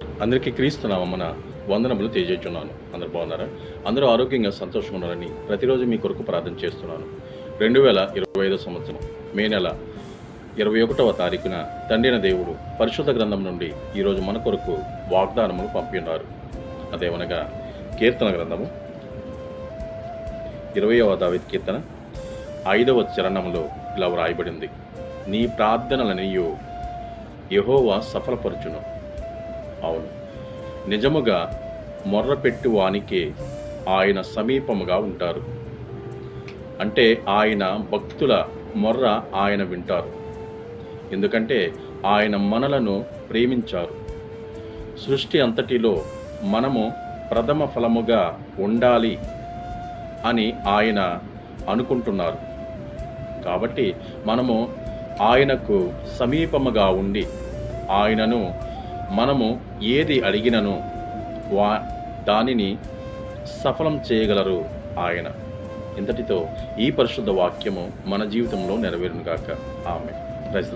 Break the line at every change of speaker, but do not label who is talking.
అందరికీ క్రీస్తున్నామమ్మన వందనములు తెలియజేస్తున్నాను. అందరు బాగున్నారా? అందరూ ఆరోగ్యంగా సంతోషంగా ఉన్నారని ప్రతిరోజు మీ కొరకు ప్రార్థన చేస్తున్నాను. రెండు వేల ఇరవై ఐదో సంవత్సరం మే నెల ఇరవై ఒకటవ తారీఖున తండ్రిన దేవుడు పరిశుద్ధ గ్రంథం నుండి ఈరోజు మన కొరకు వాగ్దానములు పంపినారు అదేమనగా కీర్తన గ్రంథము ఇరవయవ దావిద్ కీర్తన ఐదవ చరణంలో ఇలా వ్రాయబడింది. నీ ప్రార్థనలనియు యహోవా సఫలపరచును. అవును. నిజముగా మొర్రపెట్టు వానికే ఆయన సమీపముగా ఉంటారు. అంటే ఆయన భక్తుల మొర్ర ఆయన వింటారు. ఎందుకంటే ఆయన మనలను ప్రేమించారు. సృష్టి అంతటిలో మనము ప్రథమ ఫలముగా ఉండాలి అని ఆయన అనుకుంటున్నారు. కాబట్టి మనము ఆయనకు సమీపముగా ఉండి ఆయనను మనము ఏది అడిగినను వా దానిని సఫలం చేయగలరు ఆయన. ఇంతటితో ఈ పరిశుద్ధ వాక్యము మన జీవితంలో నెరవేరునుగాక ఆమె రైస్